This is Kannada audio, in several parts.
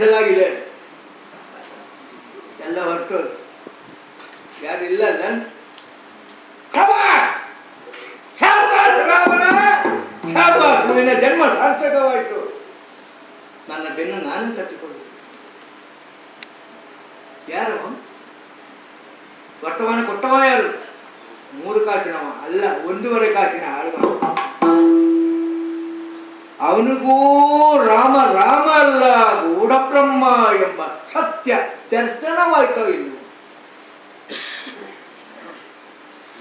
ವಿಸರ್ಜಿಸಲಾಗಿದೆ ಎಲ್ಲ ಹೊರಟು. ಯಾರಿಲ್ಲ ಇಲ್ಲ! ನಿನ್ನ ಜನ್ಮ ಸಾರ್ಥಕವಾಯಿತು. ನನ್ನ ಬೆನ್ನು ನಾನು ಕಟ್ಟಿಕೊಂಡು ಯಾರು? ವರ್ತಮಾನ ಕೊಟ್ಟವ ಯಾರು? ಮೂರು ಕಾಸಿನವ. ಅಲ್ಲ, ಒಂದೂವರೆ ಕಾಸಿನ ಆಳ್ವ. ಅವನಿಗೂ ರಾಮ ರಾಮ ಅಲ್ಲ, ಗೂಢಬ್ರಹ್ಮ ಎಂಬ ಸತ್ಯ ದರ್ಶನವಾಯ್ತು ಇಲ್ಲಿ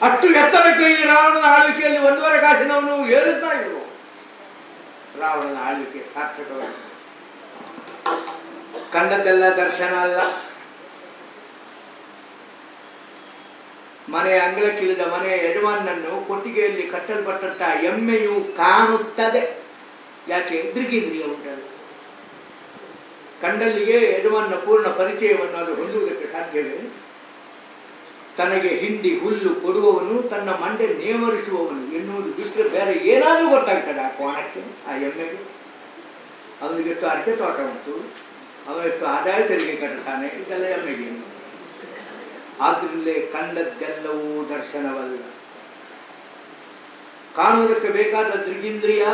ಅಷ್ಟು ಎತ್ತರಕ್ಕೆ ಈ ರಾವಣನ ಆಳ್ವಿಕೆಯಲ್ಲಿ ಒಂದೂವರೆ ಕಾಸಿನವನು ಏರುತ್ತಾ ಇಲ್ವೋ? ರಾವಣನ ಆಳ್ವಿಕೆ ಸಾರ್ಥಕವಾಗಿ ಕಂಡದ್ದೆಲ್ಲ ದರ್ಶನ ಅಲ್ಲ. ಮನೆಯ ಅಂಗಳಕ್ಕಿಳಿದ ಮನೆಯ ಯಜಮಾನನನ್ನು ಕೊಟ್ಟಿಗೆಯಲ್ಲಿ ಕಟ್ಟಲ್ಪಟ್ಟಂತಹ ಎಮ್ಮೆಯು ಕಾಣುತ್ತದೆ. ಯಾಕೆ? ಎದುರಿಗಿಂದ್ರಿಯ ಉಂಟಲ್ಲ ಕಂಡಲ್ಲಿಗೆ ಯಜಮಾನ ಪೂರ್ಣ ಪರಿಚಯವನ್ನು ಅದು ಹೊಂದುವುದಕ್ಕೆ ಸಾಧ್ಯವೇ ತನಗೆ ಹಿಂಡಿ, ಹುಲ್ಲು ಕೊಡುವವನು, ತನ್ನ ಮಂಡೆ ನೇಮರಿಸುವವನು ಎನ್ನುವುದು ಬಿಟ್ಟರೆ ಬೇರೆ ಏನಾದರೂ ಗೊತ್ತಾಗ್ತದೆ ಆ ಕೋಣಕ್ಕೆ, ಆ ಎಮ್ಮೆಗೆ. ಅವನಿಗೆ ಅಡಿಕೆ ತೋಟ ಉಂಟು. ಅವನಿತ್ತು ಆದಾಯ ತೆರಿಗೆ ಕಟ್ಟುತ್ತಾನೆ ಇದೆಲ್ಲ ಎಮ್ಮೆಗೆ ಆದ್ರಿಂದಲೇ ಕಂಡದ್ದೆಲ್ಲವೂ ದರ್ಶನವಲ್ಲ. ಕಾಣುವುದಕ್ಕೆ ಬೇಕಾದ ದೃಗಿಂದ್ರಿಯ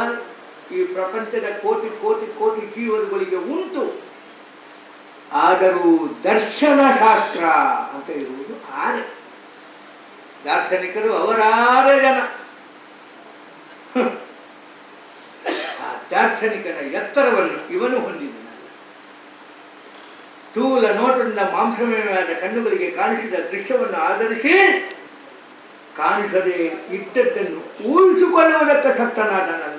ಈ ಪ್ರಪಂಚದ ಕೋಟಿ ಕೋಟಿ ಕೋಟಿ ಜೀವನಗಳಿಗೆ ಉಂಟು. ಆದರೂ ದರ್ಶನ ಶಾಸ್ತ್ರ ಅಂತ ಇರುವುದು ಆರೆ ದಾರ್ಶನಿಕರು ಅವರಾರೆ ಜನ. ಆ ದಾರ್ಶನಿಕನ ಎತ್ತರವನ್ನು ಇವನು ಹೊಂದಿದನು ತೂಲ ನೋಟದಿಂದ ಮಾಂಸಮಯವಾದ ಕಣ್ಣುಗಳಿಗೆ ಕಾಣಿಸಿದ ದೃಶ್ಯವನ್ನು ಆಧರಿಸಿ ಕಾಣಿಸದೆ ಇಟ್ಟದ್ದನ್ನು ಊಹಿಸಿಕೊಳ್ಳುವುದಕ್ಕೆ ಸತ್ತನಾದನಲ್ಲ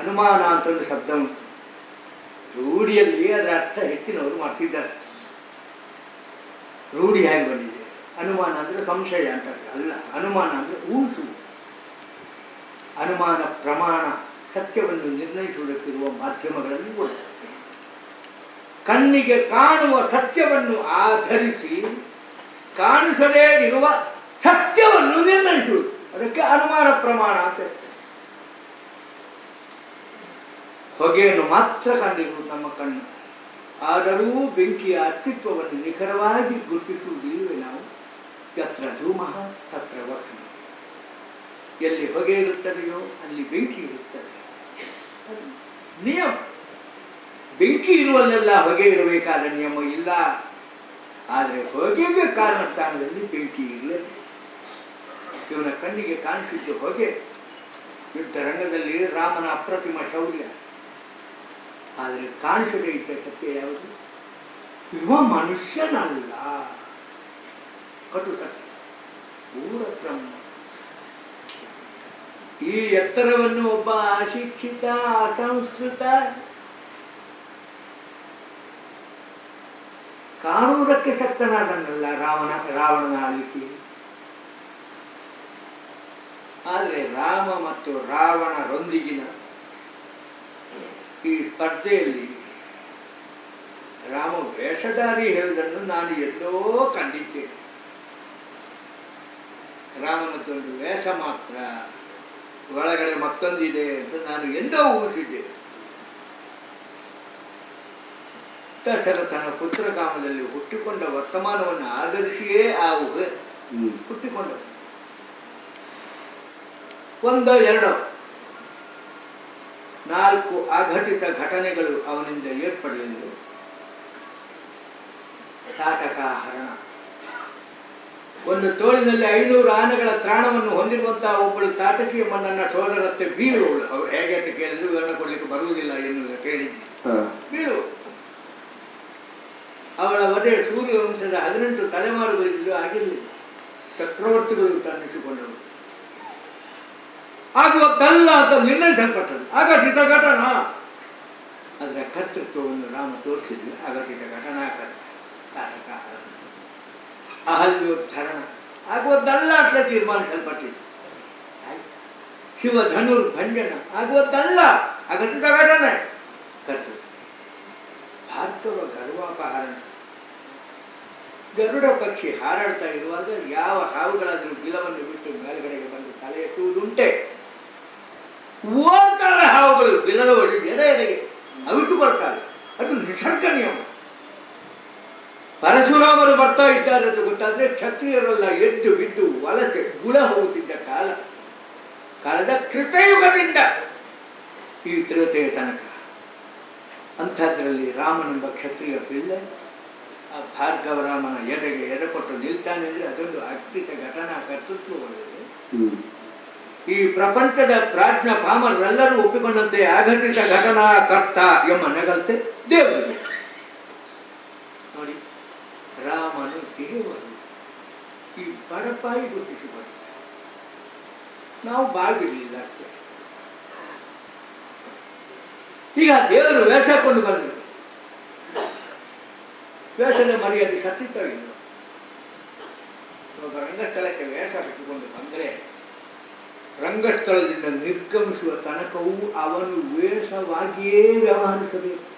ಅನುಮಾನ ಅಂತ ಒಂದು ಶಬ್ದ ಉಂಟು ರೂಢಿಯಲ್ಲಿ ಅದರ ಅರ್ಥ ಹೆಚ್ಚಿನವರು ಮಾಡ್ತಿದ್ದಾರೆ. ರೂಢಿ ಹೇಗೆ ಬಂದಿದೆ? ಅನುಮಾನ ಅಂದರೆ ಸಂಶಯ ಅಂತ ಅಲ್ಲ, ಅನುಮಾನ ಅಂದರೆ ಊಹಿಸು ಅನುಮಾನ ಪ್ರಮಾಣ ಸತ್ಯವನ್ನು ನಿರ್ಣಯಿಸುವುದಕ್ಕಿರುವ ಮಾಧ್ಯಮಗಳಲ್ಲಿ ಕೂಡ ಕಣ್ಣಿಗೆ ಕಾಣುವ ಸತ್ಯವನ್ನು ಆಧರಿಸಿ ಕಾಣಿಸದೇ ಇರುವ ಸತ್ಯವನ್ನು ನಿರ್ಣಯಿಸುವುದು. ಅದಕ್ಕೆ ಅನುಮಾನ ಪ್ರಮಾಣ ಅಂತ ಹೊಗೆಯನ್ನು ಮಾತ್ರ ಕಂಡಿರುವುದು ನಮ್ಮ ಕಣ್ಣು. ಆದರೂ ಬೆಂಕಿಯ ಅಸ್ತಿತ್ವವನ್ನು ನಿಖರವಾಗಿ ಗುರುತಿಸುವುದಿಲ್ಲವೇ ನಾವು? ಯತ್ರ ಧೂಮಃ, ತತ್ರ ವಹನ ಎಲ್ಲಿ ಹೊಗೆ ಇರುತ್ತದೆಯೋ, ಅಲ್ಲಿ ಬೆಂಕಿ ಇರುತ್ತದೆ. ನಿಯಮ. ಬೆಂಕಿ ಇರುವಲ್ಲೆಲ್ಲ ಹೊಗೆ ಇರಬೇಕಾದ ನಿಯಮ ಇಲ್ಲ. ಆದರೆ ಹೊಗೆಗೆ ಕಾರಣ ಸ್ಥಾನದಲ್ಲಿ ಬೆಂಕಿ ಇಲ್ಲದೆ ಇವನ ಕಣ್ಣಿಗೆ ಕಾಣಿಸಿದ್ದು ಹೊಗೆ. ಯುದ್ಧ ರಂಗದಲ್ಲಿ ರಾಮನ ಅಪ್ರತಿಮ ಶೌರ್ಯ. ಆದರೆ ಕಾಣಿಸದೇ ಇದ್ದ ಸತ್ಯ ಯಾವುದು? ಇವ ಮನುಷ್ಯನಲ್ಲ. ಕಟು ಸತ್ಯ ಪೂರ ಬ್ರಹ್ಮ. ಈ ಎತ್ತರವನ್ನು ಒಬ್ಬ ಅಶಿಕ್ಷಿತ, ಅಸಂಸ್ಕೃತ ಕಾಣುವುದಕ್ಕೆ ಶಕ್ತನಾದನಲ್ಲ ರಾವಣ, ರಾವಣನ ಆಳ್ವಿಕೆ. ಆದರೆ ರಾಮ ಮತ್ತು ರಾವಣರೊಂದಿಗಿನ ಈ ಸ್ಪರ್ಧೆಯಲ್ಲಿ ರಾಮ ವೇಷಧಾರಿ ಹೇಳುವುದನ್ನು ನಾನು ಎಲ್ಲೋ ಕಂಡಿದ್ದೇನೆ ರಾಮನದ್ದೊಂದು ವೇಷ ಮಾತ್ರ ಒಳಗಡೆ ಮತ್ತೊಂದಿದೆ ಅಂತ ನಾನು ಎಂದೋ ಊಹಿಸಿದ್ದೆ. ದಶರಥನ ಪುತ್ರಕಾಮದಲ್ಲಿ ಹುಟ್ಟಿಕೊಂಡ ವರ್ತಮಾನವನ್ನು ಆಧರಿಸಿಯೇ ಆ ಹುಟ್ಟಿಕೊಂಡ ಒಂದೋ ಎರಡು. ನಾಲ್ಕು ಅಘಟಿತ ಘಟನೆಗಳು ಅವನಿಂದ ಏರ್ಪಡಲಿಲ್ಲ ತಾಟಕ ಹರಣ ಒಂದು ತೋಳಿನಲ್ಲಿ ಐನೂರು ಆನೆಗಳ ತ್ರಾಣವನ್ನು ಹೊಂದಿರುವಂತಹ ಒಬ್ಬಳು ತಾಟಕೀಯ ಮನ್ನನ್ನ ಸೋದರತ್ತೆ ಬೀಳುವಳು ಅವ್ರು ಹೇಗೆ ಅಂತ ಕೇಳಿದ್ರು ವಿವರಣೆ ಕೊಡ್ಲಿಕ್ಕೆ ಬರುವುದಿಲ್ಲ ಎನ್ನುವುದು ಕೇಳಿದ್ದೆ ಬೀಳು. ಅವಳ ವಧೆ ಸೂರ್ಯವಂಶದ ಹದಿನೆಂಟು ತಲೆಮಾರುಗಳಿದ್ದು ಆಗಿರಲಿಲ್ಲ. ಚಕ್ರವರ್ತಿಗಳು ತನ್ನಿಸಿಕೊಂಡರು ಆಗುವದ್ದಲ್ಲ ಅಂತ ನಿರ್ಣಯಿಸಲ್ಪಟ್ಟರು ಅಘಟಿತ ಘಟನ. ಅದರ ಕರ್ತೃತ್ವವನ್ನು ರಾಮ ತೋರಿಸಿದ್ವಿ. ಅಘಟಿತ ಘಟನಾ ತಾರಕ ಅಹಲ್ಯೋದ್ಧರಣ ಆಗುವದ್ದಲ್ಲ ಅಂತ ತೀರ್ಮಾನಿಸಲ್ಪಟ್ಟಿದೆ. ಆಯ್ತು. ಶಿವ ಧನುರ್ ಭಂಜನ. ಆಗುವದ್ದಲ್ಲ ಅಘಟಿತ ಘಟನೆ. ಕರ್ತೃತ್ವ. ಭಾರತವ ಗರ್ವಾಪಹರಣ. ಗರುಡ ಪಕ್ಷಿ ಹಾರಾಡ್ತಾ ಇರುವಾಗ ಯಾವ ಹಾವುಗಳಾದರೂ ಬಿಲವನ್ನು ಬಿಟ್ಟು ಮೇಲ್ಗಡೆಗೆ ಬಂದು ತಲೆ ಎತ್ತುವುದುಂಟೆ ಓಡ್ತಾರೆ ಹಾವುಗಳು ಬಿಲ್ಲದ ಒಳ್ಳೆ ಎಡೆ ಎಡೆಗೆ ಅವಿತು ಬರ್ತಾರೆ ಅದು ನಿಸರ್ಗ ನಿಯಮ. ಪರಶುರಾಮರು ಬರ್ತಾ ಇದ್ದಾರೆ ಅಂತ ಗೊತ್ತಾದ್ರೆ ಕ್ಷತ್ರಿಯರೆಲ್ಲ ಎದ್ದು ಬಿದ್ದು ವಲಸೆ ಗುಳ ಹೋಗುತ್ತಿದ್ದ ಕಾಲ. ಕಾಲದ ಕೃತಯುಗದಿಂದ ಈ ತ್ರೇತೆಯ ತನಕ. ಅಂಥದ್ರಲ್ಲಿ ರಾಮನೆಂಬ ಕ್ಷತ್ರಿಯ ಬಿಲ್ಲ ಆ ಭಾರ್ಗವರಾಮನ ಎದೆಗೆ ಎದೆ ಕೊಟ್ಟು ನಿಲ್ತಾನೆ ಅಂದರೆ ಅದೊಂದು ಅದ್ಭುತ ಘಟನಾ ಕರ್ತೃತ್ವ ಹ್ಮ್. ಈ ಪ್ರಪಂಚದ ಪ್ರಾಜ್ಞ ಪಾಮರರೆಲ್ಲರೂ ಒಪ್ಪಿಕೊಂಡಂತೆ ಆಘಟಿತ ಘಟನಾ ಕರ್ತ ಎಂಬ ನಗಲ್ತೆ ದೇವರಿಗೆ. ನೋಡಿ, ರಾಮನು ದೇವರು ಈ ಬಡಪಾಯಿ ಗುರುತಿಸಿಕೊಂಡು, ನಾವು ಬಾಳ್ಬಿಡ್ಲಿಲ್ಲ ಈಗ ದೇವರು ವೇಷ ಹಾಕೊಂಡು ಬಂದರು. ವೇಷದ ಮರ್ಯಾದೆ ಸತ್ತಿತ್ತ ಇಲ್ಲ ಒಬ್ಬ ರಂಗಸ್ಥಳಕ್ಕೆ ವೇಷ ಹಾಕಿಕೊಂಡು ಬಂದರೆ ರಂಗಸ್ಥಳದಿಂದ ನಿರ್ಗಮಿಸುವ ತನಕವೂ ಅವನು ವೇಷವಾಗಿಯೇ ವ್ಯವಹರಿಸಬೇಕು.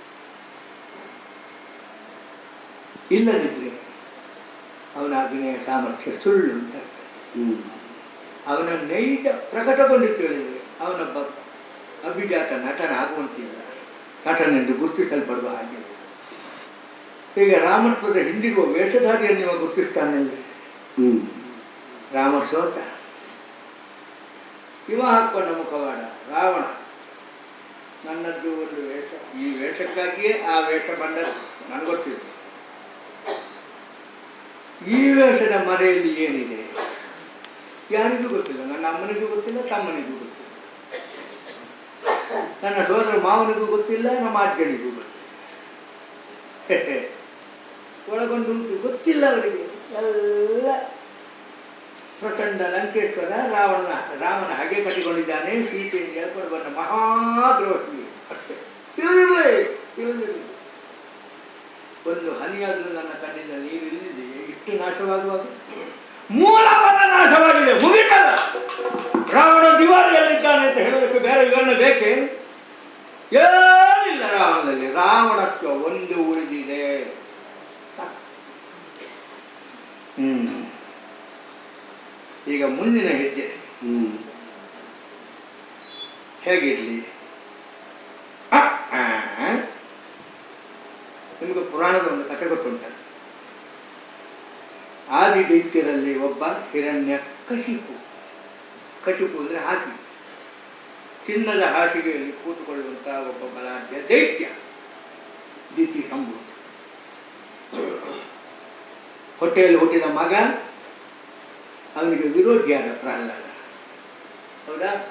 ಇಲ್ಲದಿದ್ರೆ ಅವನ ಅಭಿನಯ ಸಾಮರ್ಥ್ಯ ಸುಳ್ಳು ಅಂತ ಅವನ ನೈಜ ಪ್ರಕಟಗೊಂಡಿತ್ತು ಹೇಳಿದರೆ ಅವನೊಬ್ಬ ಅಭಿಜಾತ ನಟನ ನಟನಾಗುವಂತಿಲ್ಲ. ನಟನೆಂದು ಗುರುತಿಸಲ್ಪಡುವ ಹಾಗೆ. ಈಗ ರಾಮತ್ವದ ಹಿಂದಿರುವ ವೇಷಧಾರಿಯನ್ನು ಗುರುತಿಸ್ತಾನೆ ರಾಮ ಸೋತ. ಇವ ಹಾಕೊಂಡ ಮುಖವಾಡ, ರಾವಣ. ನನ್ನದ್ದು ಒಂದು ವೇಷ. ಈ ವೇಷಕ್ಕಾಗಿಯೇ ಆ ವೇಷ ಬಂಡ ನನಗೆ ಗೊತ್ತಿದೆ ಈ ವೇಷದ ಮರೆಯಲ್ಲಿ ಏನಿದೆ? ಯಾರಿಗೂ ಗೊತ್ತಿಲ್ಲ. ನನ್ನ ಅಮ್ಮನಿಗೂ ಗೊತ್ತಿಲ್ಲ, ತಮ್ಮನಿಗೂ ಗೊತ್ತಿಲ್ಲ. ನನ್ನ ಸೋದರ ಮಾವನಿಗೂ ಗೊತ್ತಿಲ್ಲ, ನಮ್ಮ ಅಜ್ಜನಿಗೂ ಗೊತ್ತಿಲ್ಲ. ಒಳಗೊಂಡು ಗೊತ್ತಿಲ್ಲ ಅವರಿಗೆ. ಎಲ್ಲ ಪ್ರಚಂಡ ಲಂಕೇಶ್ವರ ರಾವಣನ ರಾಮನ ಹಾಗೆ ಕಟ್ಟಿಕೊಂಡಿದ್ದಾನೆ ಸೀತೆಯನ್ನು ಹೇಳ್ಕೊಂಡು ಬಂದ ಮಹಾದ್ರೋಹಿ. ಅಷ್ಟೇ. ತಿಳಿದಿರಲಿ ಒಂದು ಹನಿಯಾದರೂ ನನ್ನ ಕಣ್ಣಿಂದ ಇಲ್ಲಿದೆಯೇ ಇಷ್ಟು ನಾಶವಾಗುವಾಗ ಮೂಲವನ್ನ ನಾಶವಾಗಿದೆ, ಮುಗಿತಲ್ಲ. ರಾವಣ ದಿವಾಳಿಯಲ್ಲಿದ್ದಾನೆ ಅಂತ ಹೇಳೋದಕ್ಕೆ ಬೇರೆ ವಿವರಣೆ ಬೇಕೆ? ಏನಿಲ್ಲ ರಾವಣದಲ್ಲಿ. ರಾವಣತ್ವ ಒಂದು ಉಳಿದಿದೆ. ಈಗ ಮುಂದಿನ ಹೆಜ್ಜೆ. ಹೇಗಿರಲಿ ನಿಮಗೆ ಪುರಾಣದ ಒಂದು ಕಥೆ ಗೊತ್ತುಂಟ? ಆದಿ ದೈತ್ಯರಲ್ಲಿ ಒಬ್ಬ ಹಿರಣ್ಯ ಕಶಿಪು. ಕಶಿಪು ಅಂದರೆ ಹಾಸಿಗೆ ಚಿನ್ನದ ಹಾಸಿಗೆಯಲ್ಲಿ ಕೂತುಕೊಳ್ಳುವಂತಹ ಒಬ್ಬ ಬಲಾಢ್ಯ ದೈತ್ಯ. ದೀತಿ ಸಂಭೂತ. ಹೊಟ್ಟೆಯಲ್ಲಿ ಹುಟ್ಟಿದ ಮಗ ಅವನಿಗೆ ವಿರೋಧಿಯಾದ ಪ್ರಹ್ಲಾದ. ಹೌದಾ?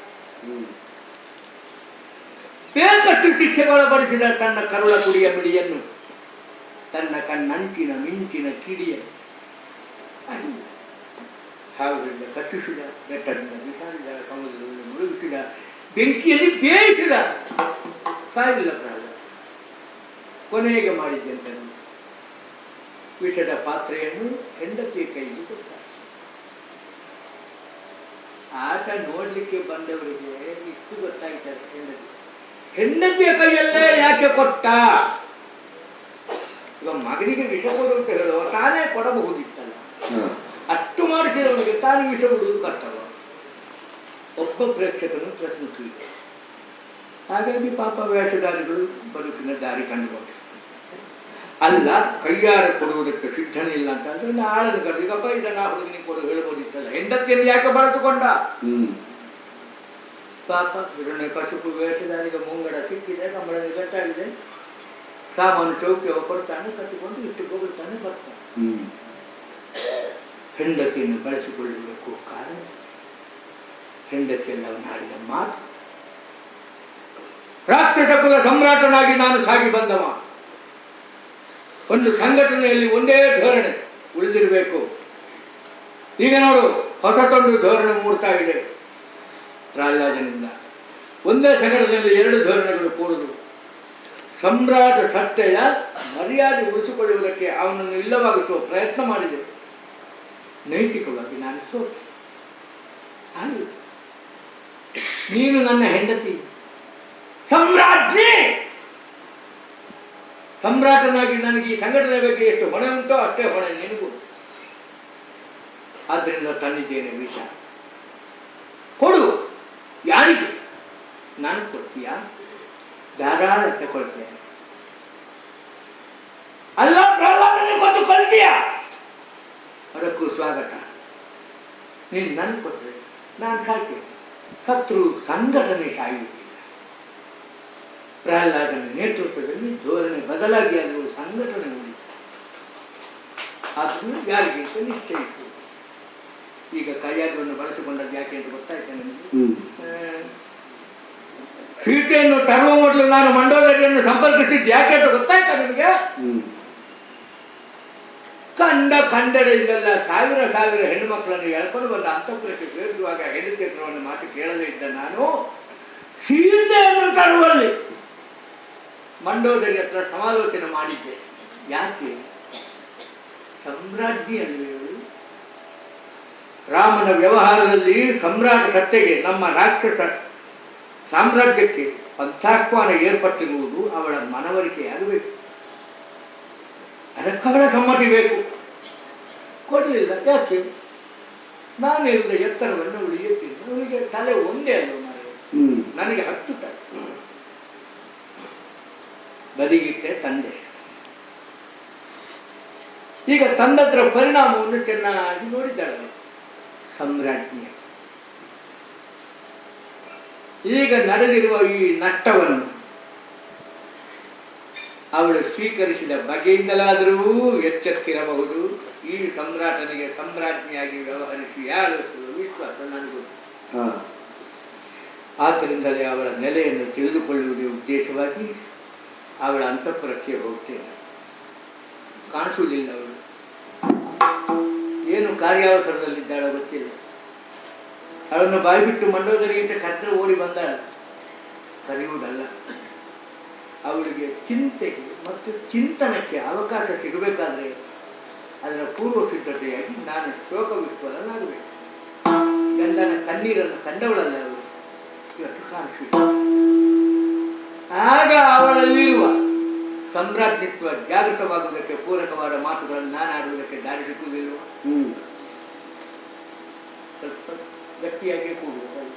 ಬೇಕಷ್ಟು ಶಿಕ್ಷೆಗೊಳಪಡಿಸಿದ ತನ್ನ ಕರುಳ ಕುಡಿಯ ಬಿಡಿಯನ್ನು ತನ್ನ ಕಣ್ಣಂಟಿನ ಮಿಂಚಿನ ಕಿಡಿಯ ಹಾವುಗಳಿಂದ ಕಟ್ಟಿಸಿದ ಬೆಟ್ಟದಿಂದ ಬಿಸಾಡಿದ ಸಮುದ್ರದಲ್ಲಿ ಮುಳುಗಿಸಿದ, ಬೆಂಕಿಯಲ್ಲಿ ಬೇಯಿಸಿದ. ಸಾಯಲಿಲ್ಲ ಪ್ರಹ್ಲಾದ. ಕೊನೆಗೆ ಮಾಡಿದ್ದಂತ ವಿಷದ ಪಾತ್ರೆಯನ್ನು ಹೆಂಡತಿಯ ಕೈಯಲ್ಲಿ ಕೊಟ್ಟ. ಆಟ ನೋಡ್ಲಿಕ್ಕೆ ಬಂದವರಿಗೆ ಇಷ್ಟು ಗೊತ್ತಾಗ್ತದೆ ಹೆಂಡತಿ ಹೆಂಡತಿಯ ಕೈಯಲ್ಲೇ ಯಾಕೆ ಕೊಟ್ಟ? ಈಗ ಮಗನಿಗೆ ವಿಷ ಕೊಡು ಅಂತ ಹೇಳುವ ತಾನೇ ಕೊಡಬಹುದಿತ್ತಲ್ಲ. ಅಷ್ಟು ಮಾಡಿಸಿದವನಿಗೆ ತಾನು ವಿಷ ಕೊಡುವುದು ಕರ್ತವ್ಯ. ಒಬ್ಬ ಪ್ರೇಕ್ಷಕನು ಪ್ರಶ್ನಿಸುವುದು. ಹಾಗಾಗಿ ಪಾಪ ವೇಷಧಾರಿಗಳು ಬದುಕಿನ ದಾರಿ ಕಂಡುಕೊಂಡರು ಅಲ್ಲ ಕೈಯಾರ ಕೊಡುವುದಕ್ಕೆ ಸಿದ್ಧನಿಲ್ಲ ಅಂತ ಅಂದ್ರೆ ನಾಳನ್ನು ಕರೆದಿಗಪ್ಪ ಇದನ್ನ ಹುಡುಗನಿಗೆ ಕೊಡು ಹೇಳ್ಬೋದಿತ್ತಲ್ಲ. ಹೆಂಡತಿಯನ್ನು ಯಾಕೆ ಬಳಸಿಕೊಂಡ ಪಾಪ ಹಿರಣ್ಯ ಕಸುಪು ವೇಷದಾರಿಗೆ ಮುಂಗಡ ಸಿಕ್ಕಿದೆ ಕಂಬಳ ಬೆಟ್ಟಾಗಿದೆ. ಸಾಮಾನು ಚೌಕಿ ಕೊಡ್ತಾನೆ ಕಟ್ಟಿಕೊಂಡು ಹೋಗುತ್ತಾನೆ ಬರ್ತಾನೆ. ಹೆಂಡತಿಯನ್ನು ಬಳಸಿಕೊಳ್ಳಬೇಕು ಕಾರಣ? ಹೆಂಡತಿಯನ್ನು ಅವನು ಆಡಿದ ಮಾತು? ರಾಕ್ಷಸ ಕುಲ ಸಮ್ರಾಟನಾಗಿ ನಾನು ಸಾಗಿ ಬಂದವ. ಒಂದು ಸಂಘಟನೆಯಲ್ಲಿ ಒಂದೇ ಧೋರಣೆ ಉಳಿದಿರಬೇಕು. ಈಗ ನೋಡು, ಹೊಸತೊಂದು ಧೋರಣೆ ಮೂಡ್ತಾ ಇದೆ ಪ್ರಹ್ಲಾದನಿಂದ ಒಂದೇ ಸಂಘಟನೆಯಲ್ಲಿ ಎರಡು ಧೋರಣೆಗಳು ಕೂಡುದು. ಸಮ್ರಾಟ ಸತ್ತೆಯ ಮರ್ಯಾದೆ ಉಳಿಸಿಕೊಳ್ಳುವುದಕ್ಕೆ ಅವನನ್ನು ಇಲ್ಲವಾಗಿಸುವ ಪ್ರಯತ್ನ ಮಾಡಿದೆ. ನೈತಿಕವಾಗಿ ನಾನು ಸೋತೆ. ನೀನು ನನ್ನ ಹೆಂಡತಿ. ಸಮ್ರಾಜ್ಞಿ ಸಮ್ರಾಟನಾಗಿ ನನಗೆ ಈ ಸಂಘಟನೆ ಬಗ್ಗೆ ಎಷ್ಟು ಹೊಣೆ ಉಂಟೋ ಅಷ್ಟೇ ಹೊಣೆ ನಿನಗೂ ಆದ್ದರಿಂದ ತಂದಿದ್ದೇನೆ ವಿಷ ಕೊಡು ಯಾರಿಗೆ ನಾನು ಕೊಡ್ತೀಯಾ ಧಾರಾಳ ತಗೊಳ್ತೇನೆ ಅಲ್ಲ, ಪ್ರಹ್ಲಾದನೇ ಕೊಟ್ಟು ಕೊಲ್ತೀಯ? ಅದಕ್ಕೂ ಸ್ವಾಗತ. ನೀನು ನನ್ಗೆ ಕೊಟ್ಟರೆ ನಾನು ಸಾಯ್ತೇನೆ. ಶತ್ರು ಸಂಘಟನೆ ಸಾಯುವುದಿಲ್ಲ ಪ್ರಹ್ಲಾದನ ನೇತೃತ್ವದಲ್ಲಿ ಧೋರಣೆ ಬದಲಾಗಿ ಅದು ಸಂಘಟನೆ ಉಳಿತು ಅದನ್ನು ಯಾರಿಗೆ ಅಂತ ನಿಶ್ಚಯಿಸುವುದು ಈಗ ಕೈಯಾಗವನ್ನು ಬಳಸಿಕೊಂಡದ್ದು ಯಾಕೆ ಅಂತ ಗೊತ್ತಾಯ್ತು ನನಗೆ ಸೀತೆಯನ್ನು ತರುವ ಮೊದಲು ನಾನು ಮಂಡೋದರಿಯನ್ನು ಸಂಪರ್ಕಿಸಿದ್ದು ಯಾಕೆ ಅಂತ ಗೊತ್ತಾಯ್ತಾ ನಿಮಗೆ? ಕಂಡ ಕಂಡಡೆಯಿಂದಲ್ಲ ಸಾವಿರ ಸಾವಿರ ಹೆಣ್ಣು ಮಕ್ಕಳನ್ನು ಎಳ್ಕೊಂಡು ಬಂದ ಅಂತಃಪುರಕ್ಕೆ ಹೆಣ್ಣು ಚಿತ್ರವನ್ನು ಮಾತು ಕೇಳದೇ ಇದ್ದ ನಾನು ಸೀತೆಯನ್ನು ತರುವಲ್ಲಿ ಮಂಡೋದರಿ ಹತ್ರ ಸಮಾಲೋಚನೆ ಮಾಡಿದ್ದೆ. ಯಾಕೆ? ಸಾಮ್ರಾಜ್ಞಿಯಲ್ಲಿ ರಾಮನ ವ್ಯವಹಾರದಲ್ಲಿ ಸಮ್ರಾಟ ಸತ್ತೆಗೆ ನಮ್ಮ ರಾಕ್ಷಸ ಸಾಮ್ರಾಜ್ಯಕ್ಕೆ ಪಂಥಾಹ್ವಾನ ಏರ್ಪಟ್ಟಿರುವುದು ಅವಳ ಮನವರಿಕೆಯಾಗಬೇಕು. ಅದಕ್ಕೆ ಅವಳ ಸಮ್ಮತಿ ಬೇಕು. ಕೊಡಲಿಲ್ಲ. ಯಾಕೆ? ನಾನಿರುವುದ ಎತ್ತರವನ್ನು ಉಳಿಯುತ್ತೀನಿ ನನಗೆ ತಲೆ ಒಂದೇ ಅಲ್ಲ ನನಗೆ ಹತ್ತು ತಲೆ. ತಂದೆ. ಈಗ ತಂದದ್ರ ಪರಿಣಾಮವನ್ನು ಚೆನ್ನಾಗಿ ನೋಡಿದ್ದಾಳೆ ಸಮ್ರಾಜ್ಞಿಯ ಈಗ ನಡೆದಿರುವ ಈ ನಟ್ಟವನ್ನು ಅವಳು ಸ್ವೀಕರಿಸಿದ ಬಗೆಯಿಂದಲಾದರೂ ಎಚ್ಚೆತ್ತಿರಬಹುದು. ಈ ಸಮ್ರಾಟನಿಗೆ ಸಮ್ರಾಜ್ಞಿಯಾಗಿ ವ್ಯವಹರಿಸಿ ಯಾರು ವಿಶ್ವಾಸ ನನಗೆ ಆದ್ದರಿಂದಲೇ ಅವಳ ನೆಲೆಯನ್ನು ತಿಳಿದುಕೊಳ್ಳುವುದೇ ಉದ್ದೇಶವಾಗಿ ಅವಳ ಅಂತಃಪುರಕ್ಕೆ ಹೋಗ್ತೇನೆ. ಕಾಣಿಸುವುದಿಲ್ಲ ಅವಳು. ಏನು ಕಾರ್ಯಾವಸರದಲ್ಲಿದ್ದಾಳೋ ಗೊತ್ತಿಲ್ಲ. ಅವಳನ್ನು ಬಾಯ್ಬಿಟ್ಟು ಮಂಡೋದರಿಗಿಂತ ಕತ್ರ ಓಡಿ ಬಂದಾಳ. ಕರೆಯುವುದಲ್ಲ. ಅವಳಿಗೆ ಚಿಂತೆಗೆ ಮತ್ತು ಚಿಂತನಕ್ಕೆ ಅವಕಾಶ ಸಿಗಬೇಕಾದ್ರೆ ಅದರ ಪೂರ್ವ ಸಿದ್ಧತೆಯಾಗಿ ನಾನು ಶೋಕ ವಿಶ್ವಲನಾಗಬೇಕು ಗಂಧನ ಕಣ್ಣೀರನ್ನು ಕಂಡವಳಲ್ಲ ಅವಳು. ಇವತ್ತು ಕಾಣಿಸಿಲ್ಲ ಆಗ ಅವಳಲ್ಲಿರುವ ಸಮ್ರಾಜ್ಯತ್ವ ಜಾಗೃತವಾಗುವುದಕ್ಕೆ ಪೂರಕವಾದ ಮಾತುಗಳನ್ನು ನಾನು ಆಡುವುದಕ್ಕೆ ದಾರಿ ಸಿಕ್ಕುವುದಿಲ್ವ ಸ್ವಲ್ಪ ಗಟ್ಟಿಯಾಗಿ ಕೂಡುವುದು